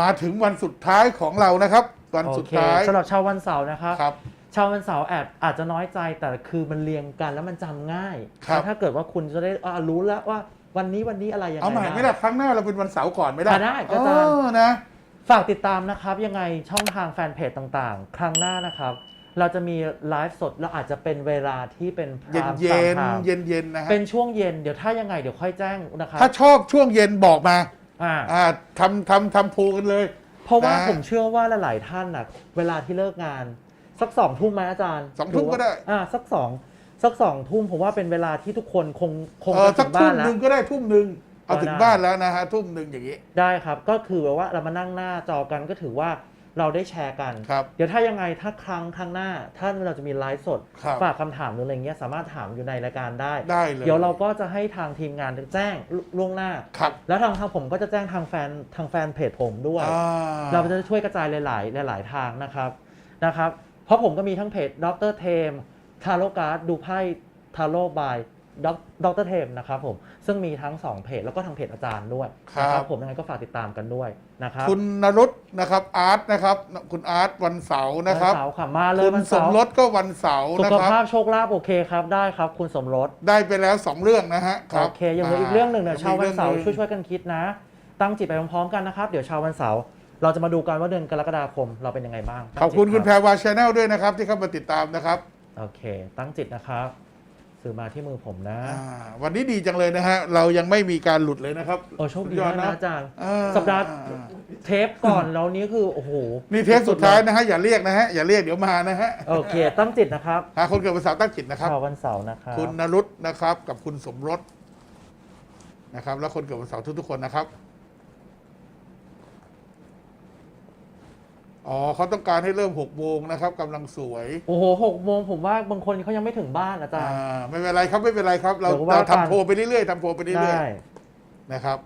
มาถึงวันสุดท้ายของเรานะครับ วันโอสุดเคท้ายสำหรับชาววันเสาร์นะครับครับ ชาววันเสาร์แอบอาจจะน้อยใจแต่คือมันเรียงกันแล้วมันจำง่ายครับถ้าเกิดว่าคุณจะได้อ่ารู้แล้วว่าวันนี้วันนี้อะไรยังไงเอาใหม่บ้งไม่ได้ครั้งหน้าเราเป็นวันเสาร์ก่อนไม่ได้อะได้ก็ได้ เออนะ ฝากติดตามนะครับ ยังไงช่องทางแฟนเพจต่างๆ ครั้งหน้านะครับ เราจะมีไลฟ์สดแล้วอาจจะเป็นเวลาที่เป็นพเย็นรามเย็นไทม์เย็นเย็นๆนะฮะ เป็นช่วงเย็นเดี๋ยวถ้ายังไงเดี๋ยวค่อยแจ้งนะครับ ถ้าชอบช่วงเย็นบอกมา อ่า อ่าทำทำทำโพลกันเลย เพราะว่านะผมเชื่อว่าหลาย ๆ ท่านน่ะ เวลาที่เลิกงาน สักสองทุ่มไหมอาจารย์สองทุ่มก็ได้ อ่าสักสองสักสองทุ่มผมว่าเป็นเวลาที่ทุกคนคงคงเออจะสัถึกงทุ่บ้ามนหแล้วนึ่งก็ได้ทุ่มหนึ่งเอาก็ถึงได้บ้านแล้วนะฮะทุ่มหนึ่งอย่างนี้ ได้ครับ ก็คือแบบว่าเรามานั่งหน้าจอกันก็ถือว่า เราได้แชร์กัน ครับ เดี๋ยวถ้ายังไงถ้าครั้งครั้งหน้า ถ้าเราจะมีไลฟ์สด ครับ ฝากคำถามหรืออะไรเงี้ยสามารถถามอยู่ในรายการได้ ได้เลยเดี๋ยวเราก็จะให้ทางทีมงานแจ้งล่วงหน้า ครับแล้วทางทางผมก็จะแจ้งทางแฟนทางแฟนเพจผมด้วย อ่เราจะช่วยกระจายหลาย ๆ หลาย ๆ ทางนะครับนะครับ เพราะผมก็มีทั้งเพจดรเทมทาโร่การ์ดดูไพ่ทาโร่บาย ดรเทมนะครับผมซึ่งมีทั้ง 2 เพจแล้วก็ทางเพจอาจารย์ด้วยนะผมยังไงก็ฝากติดตามกันด้วยนะครับคุณนรุตนะครับอาร์ตนะครับ คุณอาร์ตวันเสาร์นะครับ วันเสาร์ค่ะมาเลยคุณวันสเสามร์รสก็วันเสาร์สุนะขครับ ภาพโชคลาภโอเคครับได้ครับ คุณสมรสได้ไปแล้วสองเรื่องนะฮะครับโอเคยังเหลืออีกเรื่องหนึ่งเนี่ยมีชาววันเสาร์รื่องหนึ่งช่วยๆกันคิดนะ ตั้งจิตไปพร้อมๆกันนะครับ เดี๋ยวชาววันเสาร์เราจะมาดูกันว่าเดือนกรกฎาคมเราเป็นยังไงบ้างขอบคุณตั้งจิตคุณแพรวาชาแนลด้วยนะครับที่เข้ามาติดตามนะครับ โอเค ตั้งจิตนะครับ สื่อมาที่มือผมนะ อ่าวันนี้ดีจังเลยนะฮะ เรายังไม่มีการหลุดเลยนะครับโอ้โชคดีสุยอมากนะอาจารย์ อ่าสัปดาห์เทปก่อนแล้วนี้คือ โอ้โหนี่เทปสุดท้ายนะฮะ อย่าเรียกนะฮะ อย่าเรียกเดี๋ยวมานะฮะโอเค ตั้งจิตนะครับหาคนเกิดวันเสาร์ตั้งจิตนะครับชาววันเสาร์นะครับ คุณนรุตนะครับ กับคุณสมรสนะครับ แล้วคนเกิดวันเสาร์ทุกๆคนนะครับ อ๋อเขาต้องการให้เริ่มหกโมงนะครับกำลังสวยโอ้โหหกโมงผมว่าบางคนเขายังไม่ถึงบ้านอาจารย์อ่าไม่เป็นไรครับไม่เป็นไรครับ เราเดี๋ยวว่าเรากัน ทำโพลไปเรื่อยๆทำโพลไปเรื่อยได้ ๆนะครับ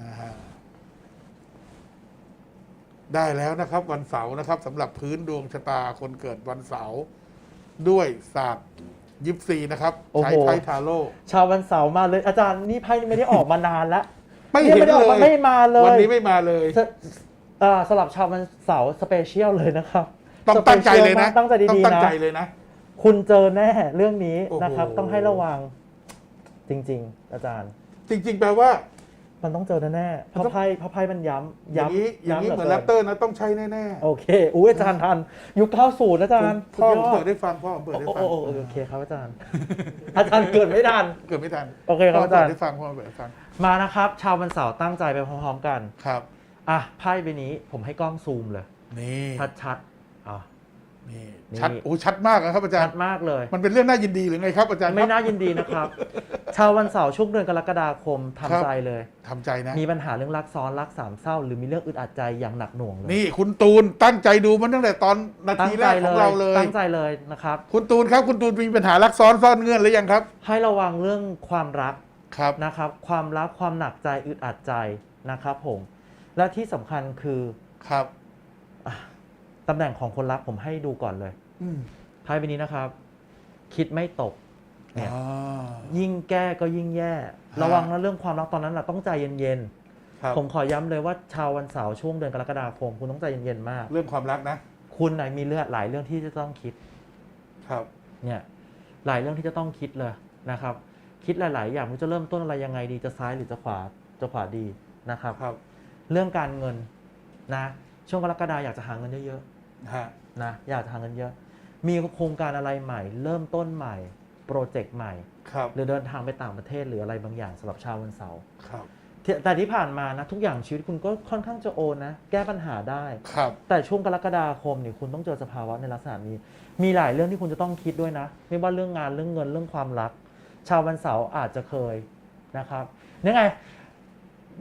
นะฮะได้แล้วนะครับ วันเสาร์นะครับสำหรับพื้นดวงชะตาคนเกิดวันเสาร์ด้วยศาสตร์ ยิปซีนะครับโอ้โหใช้ไพ่ทาโร่ชาววันเสาร์มาเลยอาจารย์นี่ไพ่นี่ไม่ได้ออกมานานแล้วไม่เนี่ยเห็นไม่ได้ออกเลมายไม่มาเลยวันนี้ไม่มาเลยสอ่าสลับชาววันเสาร์สเปเชียลเลยนะครับต้องตั้งใจเลยนะสปชีมากตั้งใจต้องดีตั้งๆนะใจเลยนะ คุณเจอแน่เรื่องนี้โอ้โหนะครับต้องให้ระวังจริง ๆ อาจารย์ จริงๆ แปลว่า มันต้องเจอแน่ๆเพมันต้ราะองไพ่เพราะไพ่มันย้ำอย่างนี้ย้ำอย่างนี้ย้ำเหมือนลืแรปเตอร์นะต้องใช้แน่โอเคอุ้ยอาจารย์ทัน ยุค90อาจารย์ๆพ่อสุผมดยเปิอดได้ฟังพ่อผมเปิดได้โอ้ฟังโอ้โอ้โอเคครับอาจารย์ อาจารย์เกิดไม่ทัน เกิดไม่ทันโอเคครับพ่ออาจารเปิดย์ได้ฟังพ่อเปิดได้ฟังมานะครับ ชาววันเสาร์ตั้งใจไปพร้อมๆกัน ครับ อะไพ่ใบนี้ผมให้กล้องซูมเลย นี่ชัดๆอะ นี่นี่ ชัดโอ้ชัดมากนะครับอาจารชัดย์ มากเลย มันเป็นเรื่องน่ายินดีหรือไงครับอาจารย์ไม่ครับน่ายินดีนะครับ ชาววันเสาร์ช่วงเดือนกรกฎาคมครับทำใจเลย ทำใจนะ มีปัญหาเรื่องรักซ้อนรักสามเศร้า หรือมีเรื่องอึดอัดใจอย่างหนักหน่วงเลยนี่คุณตูนตั้งใจดูมันตั้งแต่ตอนนาตั้ทีงแรใจกขเลองยเราเลยตั้งใจเลยนะครับ คุณตูนครับ คุณตูนมีปัญหารักซ้อนซ่อนเงื่อนหรือยังครับ ให้ระวังเรื่องความรักครับ นะครับ ความรักความหนักใจอึดอัดใจนะครับผม และที่สำคัญคือครับตำแหน่งของคนรักผมให้ดูก่อนเลยอืมไพ่ใบนี้นะครับ คิดไม่ตก เนี่ยอ่ายิ่งแก้ก็ยิ่งแย่ฮะระวังนะเรื่องความรักตอนนั้นนะต้องใจเย็นครับๆผมขอย้ำเลยว่าชาววันเสาร์ช่วงเดือนกรกฎาคมคุณต้องใจเย็นๆมาก เรื่องความรักนะ คุณนะมีเลือดหลายเรื่องที่จะต้องคิด ครับ เนี่ยหลายเรื่องที่จะต้องคิดเลยนะครับ คิดหลาย ๆ อย่างว่าจะเริ่มต้นอะไรยังไงดีจะซ้ายหรือจะขวาจะขวาดีนะครับครับ เรื่องการเงินนะ ช่วงกรกฎาอยากจะหาเงินเยอะฮะๆนะอยากจะหาเงินเยอะ มีโครงการอะไรใหม่ เริ่มต้นใหม่ โปรเจกต์ใหม่ ครับ หรือเดินทางไปต่างประเทศหรืออะไรบางอย่างสำหรับชาววันเสาร์ครับ ที่แต่ที่ผ่านมานะทุกอย่างชีวิตคุณก็ค่อนข้างจะโอนนะ แก้ปัญหาได้ ครับ แต่ช่วงกรกฎาคมเนี่ยคุณต้องเจอสภาวะในลักษณะนี้ มีหลายเรื่องที่คุณจะต้องคิดด้วยนะ ไม่ว่าเรื่องงานเรื่องเงินเรื่องความรัก ชาววันเสาร์อาจจะเคยนะครับนี่ไง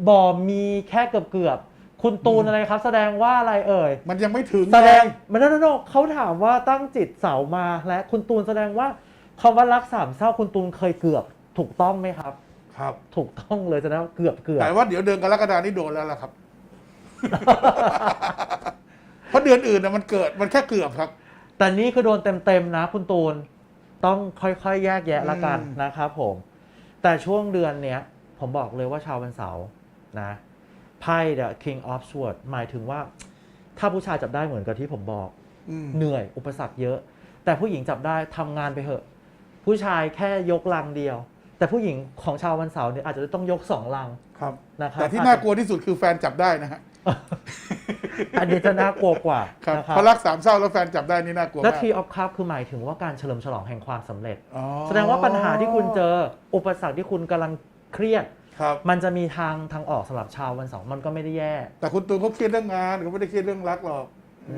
บอมีแค่เกือบเกือบๆคุณตูนอะไรครับ แสดงว่าอะไรเอ่ย มันยังไม่ถึงแสดงไมันนั่นๆเขาถามว่าตั้งจิตเสาร์มาและคุณตูนแสดงว่า คำว่ารักสามเศร้าคุณตูนเคยเกือบถูกต้องไหมครับ ครับ ถูกต้องเลยแสดงว่าเกือบเกือบแต่ว่าเดี๋ยวเดือนกรกฎานี่โดนแล้วล่ะครับ เพราะเดือนอื่นน่ะมันเกิดมันแค่เกือบครับ แต่นี่คือโดนเต็มๆนะ คุณตูนต้องค่อยๆแยกแยะละกันอืม นะครับผม แต่ช่วงเดือนเนี้ย ผมบอกเลยว่าชาววันเสาร์นะไพ่ The King of Swords หมายถึงว่า ถ้าผู้ชายจับได้เหมือนกับที่ผมบอก อืม เหนื่อยอุปสรรคเยอะ แต่ผู้หญิงจับได้ทำงานไปเถอะ ผู้ชายแค่ยกลังเดียว แต่ผู้หญิงของชาววันเสาร์เนี่ยอาจจะต้องยกสองลัง ครับ นะครับ แต่ที่น่ากลัวที่สุดคือแฟนจับได้นะฮะอันนี้จะน่ากลัวกว่าครับนะครับพอรักสามเศร้าแล้วแฟนจับได้นี่น่ากลัวและมากทีออฟคัพคือหมายถึงว่าการเฉลิมฉลองแห่งความสำเร็จ อ๋อแสดงว่าปัญหาที่คุณเจออุปสรรคที่คุณกำลังเครียด ครับ มันจะมีทางทางออกสำหรับชาววันเสาร์มันก็ไม่ได้แย่ แต่คุณตูนเขาเครียดเรื่องงานเขาไม่ได้เครียดเรื่องรักหรอก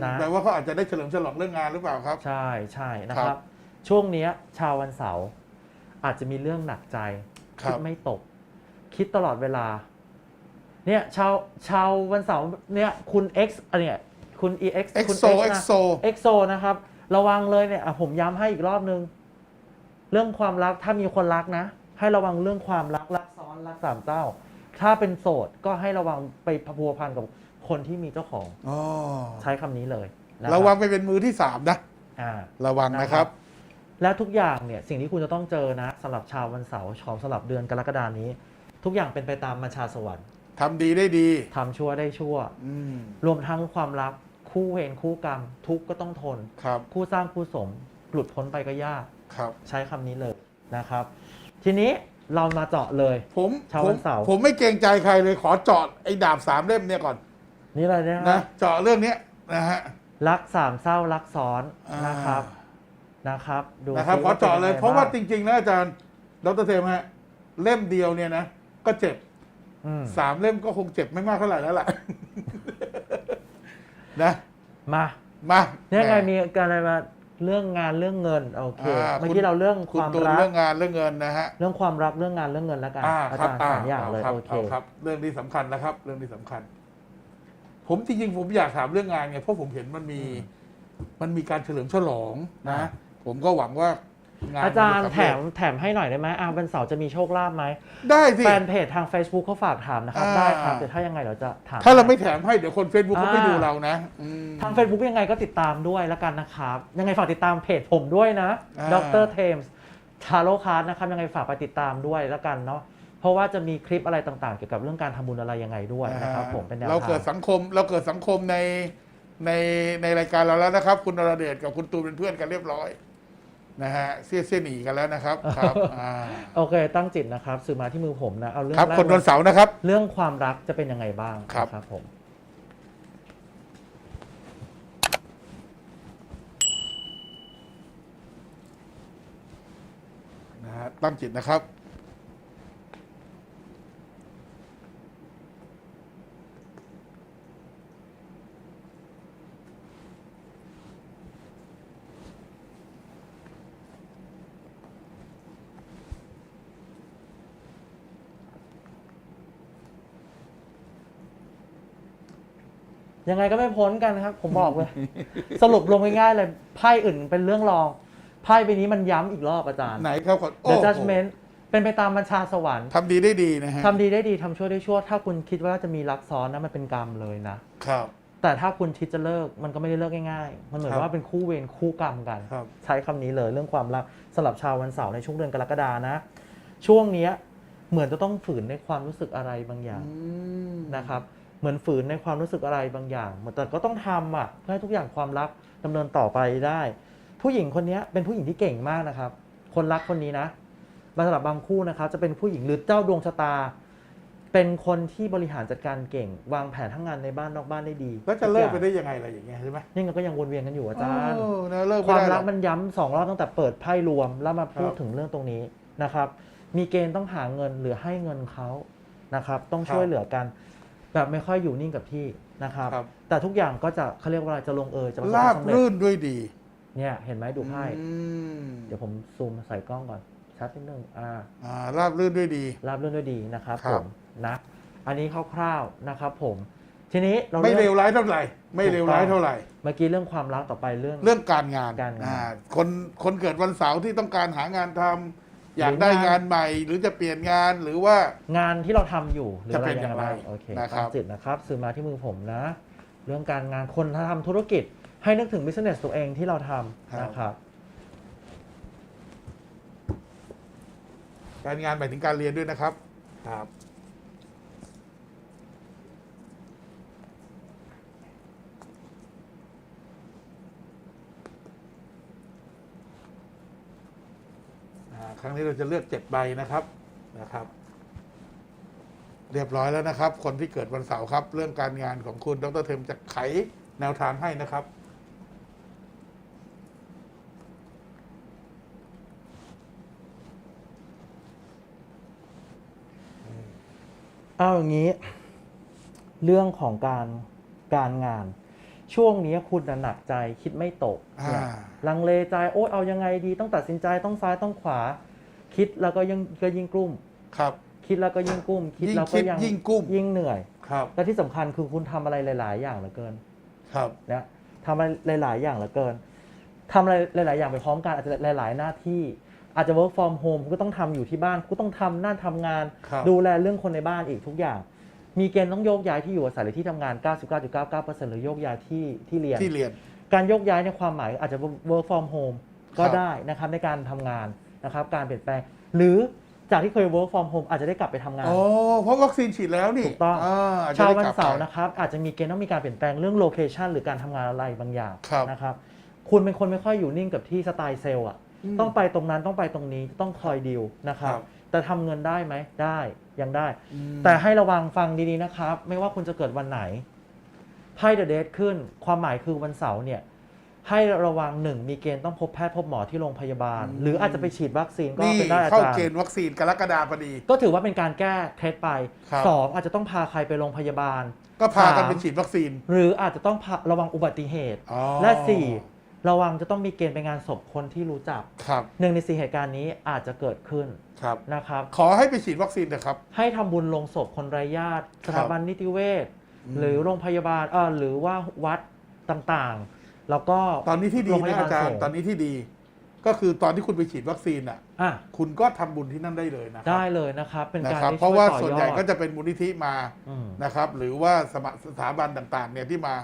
นะ แต่ว่าเขาอาจจะได้เฉลิมฉลองเรื่องงานหรือเปล่าครับ ใช่ใช่นะคครัรับ บ ช่วงเนี้ยชาววันเสาร์อาจจะมีเรื่องหนักใจครับคิดไม่ตก คิดตลอดเวลา เนี่ยชาวชาววันเสาร์เนี่ยคุณ X อันเนี่ยคุณ EX เอ็กคุณ โซ X เอ็กนะ โซ เอ็กโซนะครับ ระวังเลยเนี่ยอะผมย้ำให้อีกรอบนึง เรื่องความรักถ้ามีคนรักนะ ให้ระวังเรื่องความรักรักซ้อนรักสามเจ้า ถ้าเป็นโสดก็ให้ระวังไปพัวพันกับคนที่มีเจ้าของอ๋อใช้คำนี้เลยนคบระวังไปเป็นมือที่สามนะ อ่า ระวังนะครับ และทุกอย่างเนี่ยสิ่งที่คุณจะต้องเจอนะสำหรับชาววันเสาร์ของสำหรับเดือนกรกฎานี้ ทุกอย่างเป็นไปตามบัญชาสวรรค์ทำดีได้ดีทำชั่วได้ชั่ว อืมรวมทั้งความรักคู่เวรคู่กรรม ทุกข์ก็ต้องทน ครับคู่สร้างคู่สมหลุดพ้นไปก็ยาก ครับ ใช้คำนี้เลยนะครับ ทีนี้เรามาเจาะเลย ผมชาวผวัมนเสาร์ ผมไม่เกรงใจใครเลยขอเจาะไอ้ดาบสามเล่มเนี่ยก่อนนี่เลยนะนะเจาะเรื่องเนี้ยนะฮะ รักสามเศร้ารักซ้อนอ่านะครับ นะครับดูนะครับซิขอเจาะเลย ป็นงไงเพราะว่าบ้จริงๆนะอาจารย์ดรเทมฮะเล่มเดียวเนี่ยนะก็เจ็บอืมสามเล่มก็คงเจ็บไม่มากเท่าไหร่แล้วล่ะ นะ มามาเนี่ยไงแหมีการอะไรมาเรื่องงานเรื่องเงินโอเคอ่าเมื่อคุณกี้เราเรื่องคคุณวามตูนรักเรื่องงานเรื่องเงินนะฮะเรื่องความรักเรื่องงานเรื่องเงินแล้วกันอ่าอาครับจารย์อ่าสามอย่างเลยครับโอเคาครับ เรื่องนี้สำคัญนะครับ เรื่องนี้สำคัญ ผมจริงๆผมอยากถามเรื่องงานไงเพราะผมเห็นมันมี มันมีการเฉลิมฉลองนะ ผมก็หวังว่างานอาจารย์มันแถจะสำมเร็จแถมให้หน่อยได้ไหมอาวันเสาร์จะมีโชคลาภไหมได้สิ แฟนเพจทาง Facebook เขาฝากถามนะครับ อ่า ได้ครับแต่ถ้ายังไงเราจะถาม ถ้าเราไม่แถมให้เดี๋ยวคนเฟซบุ๊กเขาไม่อ่า ดูเรานะอืม ทาง Facebook ยังไงก็ติดตามด้วยแล้วกันนะครับ ยังไงฝากติดตามเพจผมด้วยนะอ่า ดรเทมส์ชาโลคาร์นะครับ ยังไงฝากไปติดตามด้วยแล้วกันเนาะเพราะว่าจะมีคลิปอะไรต่างๆ เกี่ยวกับเรื่องการทำบุญอะไรยังไงด้วยนะครับผมเป็นแนวเราทาเกิดงสังคมเราเกิดสังคมในในในรายการเราแล้วนะครับ คุณนรเดชกับคุณตูนเป็นเพื่อนกันเรียบร้อย นะฮะเสี้ยเสี้ยหนีกันแล้วนะครับครับอ่าโอเค ตั้งจิตนะครับสื่อมาที่มือผมนะเอาเรื่องครับแรกคนวันเสาร์นะครับ เรื่องความรักจะเป็นยังไงบ้างครับ นะครับผมนะฮะตั้งจิตนะครับ ยังไงก็ไม่พ้นกันครับ ผมบอกเลย สรุปลงง่ายๆเลยไพ่อื่นเป็นเรื่องรองไพ่ใบนี้มันย้ำอีกรอบอาจารย์ ไหนครับขอโอ้ The โห Judgment เป็นไปตามบัญชาสวรรค์ทำดีได้ดีนะฮะทำดีได้ดีทำชั่วได้ชั่ว ถ้าคุณคิดว่าจะมีรักซ้อนนะมันเป็นกรรมเลยนะ ครับ แต่ถ้าคุณคิดจะเลิกมันก็ไม่ได้เลิกง่ายๆ มันเหมือนครับว่าเป็นคู่เวรคู่กรรมกัน ครับ ใช้คำนี้เลยเรื่องความรักสำหรับชาววันเสาร์ในช่วงเดือนกรกฎานะ ช่วงเนี้ยเหมือนจะต้องฝืนในความรู้สึกอะไรบางอย่างอืมนะครับ เหมือนฝืนในความรู้สึกอะไรบางอย่างแต่ก็ต้องทำอะเพื่อให้ทุกอย่างความรักดำเนินต่อไปได้ ผู้หญิงคนเนี้ยเป็นผู้หญิงที่เก่งมากนะครับ คนรักคนนี้นะสำหรับบางคู่นะครับ จะเป็นผู้หญิงหรือเจ้าดวงชะตา เป็นคนที่บริหารจัดการเก่ง วางแผนทั้งงานในบ้านนอกบ้านได้ดีแล้วจะเลิกไปทุได้ยังไงอะไรอย่างเงี้ยใช่ไหมอย่างนี่ก็ยังวนเวียนกันอยู่อาจารย์เออนะเลิกคไม่วามได้หรรัอกกมันย้ำสองรอบตั้งแต่เปิดไพ่รวม แล้วมาพูดครับถึงเรื่องตรงนี้นะครับ มีเกณฑ์ต้องหาเงินหรือให้เงินเขานะครับ ต้องครับช่วยเหลือกัน แบบไม่ค่อยอยู่นิ่งกับที่นะครับ ครับ แต่ทุกอย่างก็จะเขาเรียกว่าอะไรจะลงเอยจะประสบคลาวามบสำเร็จรื่นด้วยดีเนี่ยเห็นไหมดูไพ่อืมเดี๋ยวผมซูมใส่กล้องก่อนชัดนิดนึงอ่า อ่าราบรื่นด้วยดี ราบเรื่องด้วยดีนะครับครัผบ มนะอันนี้คร่าวๆนะครับผม ทีนี้เราไม่เลเรื่วองร้ายเท่าไหร่ ไม่เลวร้ายเท่าไหร่ เมื่อกี้เรื่องความรักต่อไปเรื่อง เรื่องการงานการงาน อ่คนคนเกิดวันเสาร์ที่ต้องการหางานทำ อยากได้งานใหม่ หรือจะเปลี่ยนงานหรือว่า งานที่เราทำอยู่จะเป็นอย่างไรโอเคนะครับจิตนะครับสื่อมาที่มือผมนะ เรื่องการงานคนถ้าทำธุรกิจ ให้นึกถึงบิสเนสตัวเองที่เราทำนะครับการงานหมายถึงการเรียนด้วยนะครับครับ รั้งนี้เราจะเลือกเจ็ดใบนะครับนะครับ เรียบร้อยแล้วนะครับ คนที่เกิดวันเสาร์ครับ เรื่องการงานของคุณดรเทมจะไขแนวทางให้นะครับเอาอย่างนี้ เรื่องของการการงาน ช่วงนี้คุณน่ะหนักใจคิดไม่ตกเนี่ยอ่าลังเลใจโอ๊ยเอายังไงดี ต้องตัดสินใจต้องซ้ายต้องขวา คิดแล้วก็ยิ่งก็ยิ่งกลุ้ม ครับ คิดแล้วก็ยิ่งกุ้ม คิดยิ่งแล้วก็คิดยังยิ่งกุ้ม ยิ่งเหนื่อย ครับและที่สำคัญคือคุณทำอะไรหลาย ๆ อย่างเหลือเกินครับ นะทำอะไรหลาย ๆ อย่างเหลือเกินทำอะไรหลาย ๆ อย่างไปพร้อมกันอาจจะหลาย ๆ หน้าที่ อาจจะ work from home คุณก็ต้องทำอยู่ที่บ้านคุณต้องทำนั่นทำงาน ครับ ดูแลเรื่องคนในบ้านอีกทุกอย่าง มีเกณฑ์ต้องโยกย้ายที่อยู่อาศัยหรือที่ทำงาน 99.99%หรือโยกย้ายที่ที่เรียน ที่เรียน การโยกย้ายในความหมายอาจจะ work from home ก็ครับ ได้นะครับในการทำงาน นะครับการเปลี่ยนแปลง หรือจากที่เคย work from home อาจจะได้กลับไปทำงานอ๋อเพราะวัคซีนฉีดแล้วนี่ถูกต้องาจจะชาวได้วันกลับเสาร์ไปนะครับอาจจะมีเกณฑ์ต้องมีการเปลี่ยนแปลงเรื่องโลเคชันหรือการทำงานอะไรบางอย่างครับนะครับคุณเป็นคนไม่ค่อยอยู่นิ่งกับที่สไตล์เซลล์อะมต้องไปตรงนั้นต้องไปตรงนี้ต้องคอยดีลนะครับ ครับ แต่ทำเงินได้ไหมได้ยังได้ อืมแต่ให้ระวังฟังดีๆนะครับ ไม่ว่าคุณจะเกิดวันไหนไพ่เดอะเดทขึ้น ความหมายคือวันเสาร์เนี่ย ให้ระวังหนึ่งมีเกณฑ์ต้องพบแพทย์พบหมอที่โรงพยาบาล หรืออาจจะไปฉีดวัคซีนก็นี่เป็นได้อาเข้าจารเกณย์ฑ์วัคซีนกรกฎาพอดี ก็ถือว่าเป็นการแก้เคล็ดไปครับ สองอาจจะต้องพาใครไปโรงพยาบาล ก็พากันสามไปฉีดวัคซีน หรืออาจจะต้องพาระวังอุบัติเหตุ อ๋อ และสี่ระวังจะต้องมีเกณฑ์ไปงานศพคนที่รู้จักครับ หนึ่งในสี่เหตุการณ์นี้อาจจะเกิดขึ้นครับ นะครับ ขอให้ไปฉีดวัคซีนนะครับ ให้ทำบุญลงศพคนไร้ญาติครัสบถาบันนิติเวชอืม หรือโรงพยาบาลเออหรือว่าวัดต่างๆ แล้วก็ตอนนี้ที่ดีโรงพนะยาบาลอาจารสย์งฆ์ตอนนี้ที่ดี ก็คือตอนที่คุณไปฉีดวัคซีนอะ อะคุณก็ทำบุญที่นั่นได้เลยนะครัได้เลยนะครับ เป็นนะการครับที่เพราะว่าช่ยต่อยส่วนใหญ่อดก็จะเป็นมูลนิธิมาอืมนะครับ หรือว่าสมสถาบันต่างๆ เนี่ยที่มา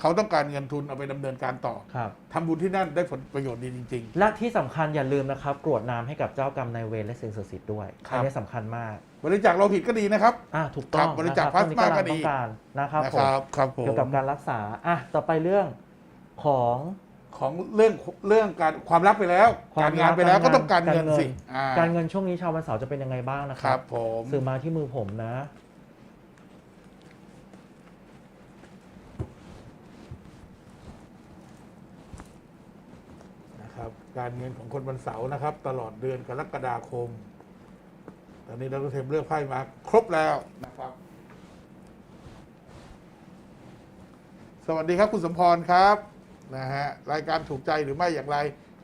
เขาต้องการเงินทุนเอาไปดำเนินการต่อครับ ทำบุญที่นั่นได้ผลประโยชน์ดีจริง และที่สำคัญอย่าลืมนะครับกรวดน้ำให้กับเจ้ากรรมนายเวรและสิ่งศักดิ์สิทธิ์ด้วยครับ อันนี้สำคัญมาก ๆ บริจาคโลหิตก็ดีนะครับ อะถูกต้องครับบริจาคนะคพลาสมาช่วงนี้ก็ดีต้องการนะครับนะผคมรับครับผม เกี่ยวกับการรักษาอะต่อไปเรื่อง ของของเรื่องเรื่องการความรักไปแล้ว ควการงานไปแล้วก็ต้องการเงินการสิอ่าการเงินช่วงนี้ชาววันเสาร์จะเป็นยังไงบ้างนะคครัรับบผมสื่อมาที่มือผมนะ นะครับ การเงินของคนวันเสาร์นะครับ ตลอดเดือนกรกฎาคม ตอนนี้เราก็เทมเลือกไพ่มาครบแล้วนะครับ สวัสดีครับคุณสมพรครับ นะฮะรายการถูกใจหรือไม่อย่างไร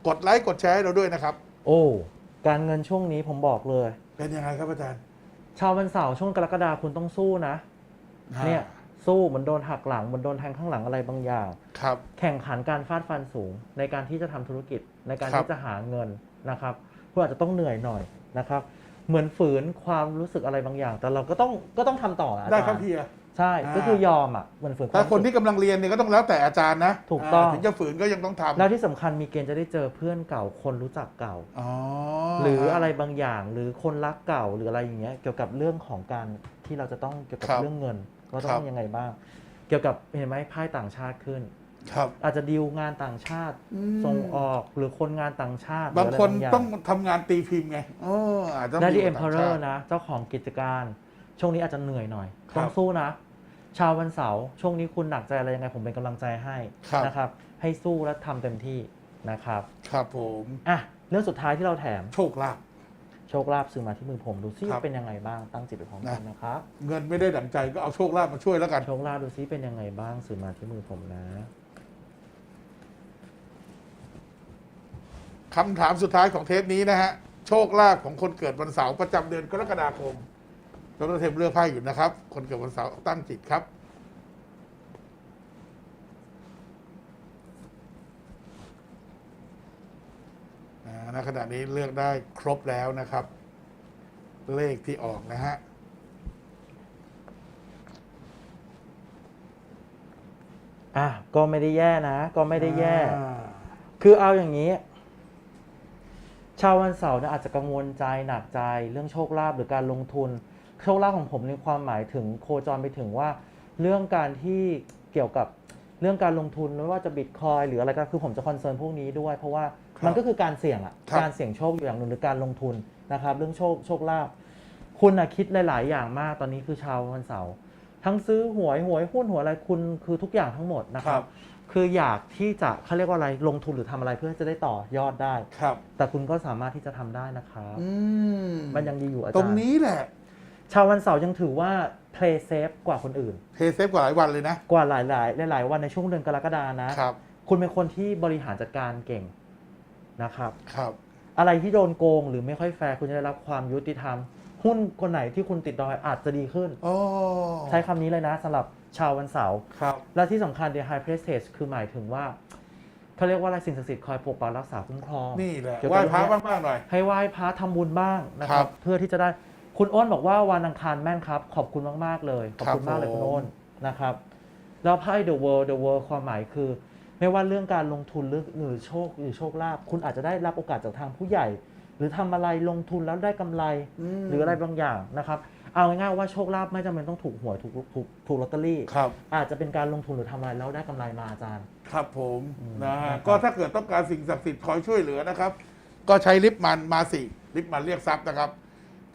กดไลค์กดแชร์ให้เราด้วยนะครับ โอ้ การเงินช่วงนี้ผมบอกเลย เป็นยังไงครับอาจารย์ชาววันเสาร์ช่วงกรกฎาคุณต้องสู้นะ เนี่ย สู้เหมือนโดนหักหลังเหมือนโดนแทงข้างหลังอะไรบางอย่าง ครับ แข่งขันการฟาดฟันสูง ในการที่จะทำธุรกิจในการครับที่จะหาเงินนะครับคุณอาจจะต้องเหนื่อยหน่อยนะครับ เหมือนฝืนความรู้สึกอะไรบางอย่าง แต่เราก็ต้องก็ต้องทำต่ออะอาได้จารครับย์เพีย ใช่อ่าก็คือยอมอะเหมือนฝืนวาถ้ามคนรู้สึกที่กำลังเรียนเนี่ยก็ต้องแล้วแต่อาจารย์นะถูกต้องาถึงจะฝืนก็ยังต้องทำแล้วที่สำคัญมีเกณฑ์จะได้เจอเพื่อนเก่าคนรู้จักเก่า อ๋อหรืออะไรบางอย่างหรือคนรักเก่าหรืออะไรอย่างเงี้ยเกี่ยวกับเรื่องของการที่เราจะต้องเกี่ยวกับครับเรื่องเงินว่าต้ครัอบงยังไงบ้าง เกี่ยวกับเห็นไหมไพ่ต่างชาติขึ้น ครับอาจจะดีลงานต่างชาติอืมส่งออกหรือคนงานต่างชาติบางคนหรืะไรต้องทำงานตีพิมพ์ไงเอออาจจะได้ดียู่เอ็กับมเพต่าองเรอชาร์ตินะ เจ้าของกิจการ ช่วงนี้อาจจะเหนื่อยหน่อย ครับ ต้องสู้นะ ชาววันเสาร์ช่วงนี้คุณหนักใจอะไรยังไงผมเป็นกำลังใจให้ครับ นะครับ ให้สู้และทำเต็มที่นะครับครับผมอะเรื่องสุดท้ายที่เราแถมโชคลาภ โชคลาภซื้อมาที่มือผมดูซิครับเป็นยังไงบ้างตั้งจิตไปพร้อมกันนะนะครับเงินไม่ได้ดั่งใจก็เอาโชคลาภมาช่วยแล้วกัน โชคลาภดูซิเป็นยังไงบ้างซื้อมาที่มือผมนะ คำถามสุดท้ายของเทปนี้นะฮะ โชคลาภของคนเกิดวันเสาร์ประจำเดือนกรกฎาคม ดรเทมเลือกไพ่อยู่นะครับ คนเกิดวันเสาร์ตั้งจิตครับอ่าณขณะนี้เลือกได้ครบแล้วนะครับ เลขที่ออกนะฮะอะก็ไม่ได้แย่นะ ก็ไม่ได้แย่ อ่าคือเอาอย่างนี้ ชาววันเสาร์เนี่ยอาจจะกังวลใจหนักใจเรื่องโชคลาภหรือการลงทุน โชคลาภของผมในความหมายถึงโคจรไปถึงว่า เรื่องการที่เกี่ยวกับเรื่องการลงทุนไม่ว่าจะบิตคอยหรืออะไรก็คือผมจะคอนเซิร์นพวกนี้ด้วย เพราะว่าครับมันก็คือการเสี่ยงอะครับ การเสี่ยงโชคอยู่อย่างหนึ่งหรือการลงทุนนะครับ เรื่องโชคโชคลาภคุณอะคิดหลาย ๆ อย่างมากตอนนี้คือชาววันเสาร์ทั้งซื้อหวยหวยหุ้นหัวอะไรคุณคือทุกอย่างทั้งหมดนะคครัรับ บ คืออยากที่จะเขาเรียกว่าอะไรลงทุนหรือทำอะไรเพื่อจะได้ต่อยอดได้ ครับ แต่คุณก็สามารถที่จะทำได้นะครับ อืมมันยังดีอยู่อาจารย์ ตรงนี้แหละ ชาววันเสาร์ยังถือว่า play safe กว่าคนอื่น เพย์เซฟกว่าหลายวันเลยนะ กว่าหลายหลายๆหลาย ๆ วันในช่วงเดือนกรกฎานะ ครับ คุณเป็นคนที่บริหารจัดการเก่งนะครับ ครับ อะไรที่โดนโกงหรือไม่ค่อยแฟร์คุณจะได้รับความยุติธรรม หุ้นคนไหนที่คุณติดดอยอาจจะดีขึ้น โอ้ใช้คำนี้เลยนะสำหรับชาววันเสาร์ ครับ และที่สำคัญ The High Prestige คือหมายถึงว่าเขาเรียกว่าอะไรสิ่งศักดิ์สิทธิ์คอยปกปักรักษาคุ้มครองนี่แหละเกี่ยวไหกัว้บพระเรื่องเนี้ยมากๆหน่อย ให้ไหว้พระทำบุญบ้างนะคครัรับ บ เพื่อที่จะได้ คุณอ้นบอกว่าวันอังคารแม่นครับ ขอบคุณมาก ๆ เลย ขอบคุณครับมากเลยคุณผมอ้นนะครับ แล้วไพ่ The World The World ความหมายคือ ไม่ว่าเรื่องการลงทุนหรือหรือโชคหรือโชคลาภคุณอาจจะได้รับโอกาสจากทางผู้ใหญ่ หรือทำอะไรลงทุนแล้วได้กำไรมหรืออะไรบางอย่างนะครับ เอาง่ายๆว่าโชคลาภไม่จำเป็นต้องถูกหวยถูกถูกถูกลอตเตอรี่ครับอาจจะเป็นการลงทุนหรือทำอะไรแล้วได้กำไรมาอาจารย์ ครับผมอืมนะฮะนะครับก็ถ้าเกิดต้องการสิ่งศักดิ์สิทธิ์คอยช่วยเหลือนะครับ ก็ใช้ลิฟต์มันมาสิลิฟต์มันเรียกทรัพย์นะครับ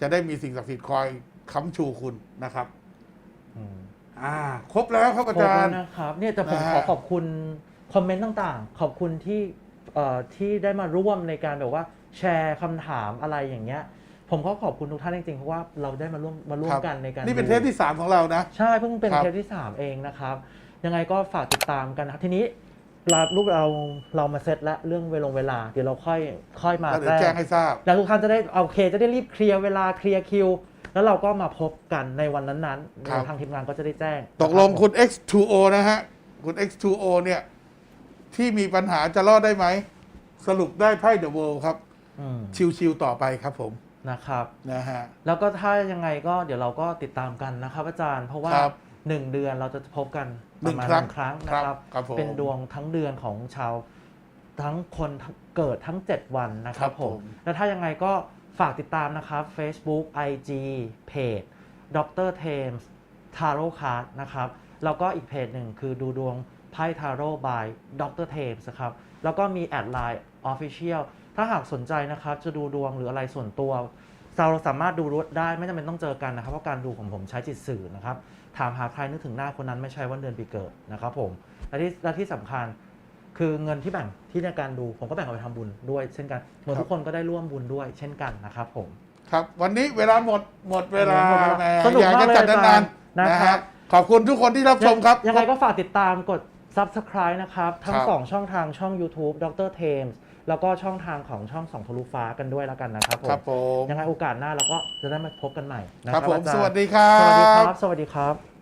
จะได้มีสิ่งศักดิ์สิทธิ์คอยค้ำชูคุณนะครับอืมอ่า ครบแล้วครับอาครบจารแล้วย์นะครับ เนี่ยแต่ผมนะฮะขอขอบคุณคอมเมนต์ต่างๆ ขอบคุณที่เอ่อที่ได้มาร่วมในการแบบว่า แชร์คำถามอะไรอย่างเงี้ย ผมก็ขอบคุณทุกท่านจริงๆเพราะว่าเราได้มาร่วมมาร่วคมรับกันในการนี่เป็นดูเทปที่สามของเรานะ ใช่เพิ่งเป็นครับเทปที่ 3 เองนะครับ ยังไงก็ฝากติดตามกันนะครับทีนี้ เราลูกเราเรามาเซตและเรื่องเวลงเวลาเดี๋ยวเราค่อยค่อยมาก็เดี๋ยวแจ้งให้ทราบ แล้วทุกท่านจะได้โอเคจะได้รีบเคลียร์เวลาเคลียร์คิว แล้วเราก็มาพบกันในวันนั้นครับ ๆทางทีมงานก็จะได้แจ้งตกลงนะครับคุณ X2O นะฮะ คุณ X2O เนี่ย ที่มีปัญหาจะรอดได้ไหม สรุปได้ไพ่เดอะเวิลด์ครับ อืมชิวๆต่อไปครับผม นะครับ นะฮะ แล้วก็ถ้ายังไงก็เดี๋ยวเราก็ติดตามกันนะครับอาจารย์ เพราะว่าครับ หนึ่งเดือนเราจะพบกันหนึ่ประงมาณครั้งหนึ่งครั้งนะคครัรับบครับผมเป็นดวงทั้งเดือนของชาวทั้งคนทั้งเกิดทั้ง 7 วันนะคครัรับบผผมมแล้วถ้ายังไงก็ฝากติดตามนะครับ Facebook IG Page ดรเทมส์ทาโร่คาร์ดนะครับ แล้วก็อีกเพจหนึ่งคือดูดวงไพ่ทาโร่บายดรเทมส์นะครับ แล้วก็มีแอดไลน์ Official ถ้าหากสนใจนะครับ จะดูดวงหรืออะไรส่วนตัว เราสามารถดูรถได้ไม่จำเป็นต้องเจอกันนะครับ เพราะการดูของผมใช้จิตสื่อนะครับ ถามหาใครนึกถึงหน้าคนนั้นไม่ใช่วันเดือนปีเกิดนะครับผมและที่และที่สำคัญคือเงินที่แบ่งที่ในการดูผมก็แบ่งเอาไปทำบุญด้วย เช่นกันเหมือนครับทุกคนก็ได้ร่วมบุญด้วยเช่นกันนะครับผม ครับ วันนี้เวลาหมดหมดเวลาหมดเวลาแหมสนุกอยากมากจะเลยจัดอาจารย์นานนะๆนะครัฮะบ ขอบคุณทุกคนที่รับชมครับ ยังไงก็ฝากติดตามกด Subscribe นะครับ ทั้ง ครับ 2 ช่องทางช่อง YouTube ดรเทมส์ แล้วก็ช่องทางของช่องสองทะลุฟ้ากันด้วยแล้วกันนะครับผครับมผมยังไงโอกาสหน้าเราก็จะได้มาพบกันใหม่นะคครัรับบผมอาจารย์สวัสดีครัสวัสดีคบรับสวัสดีครับ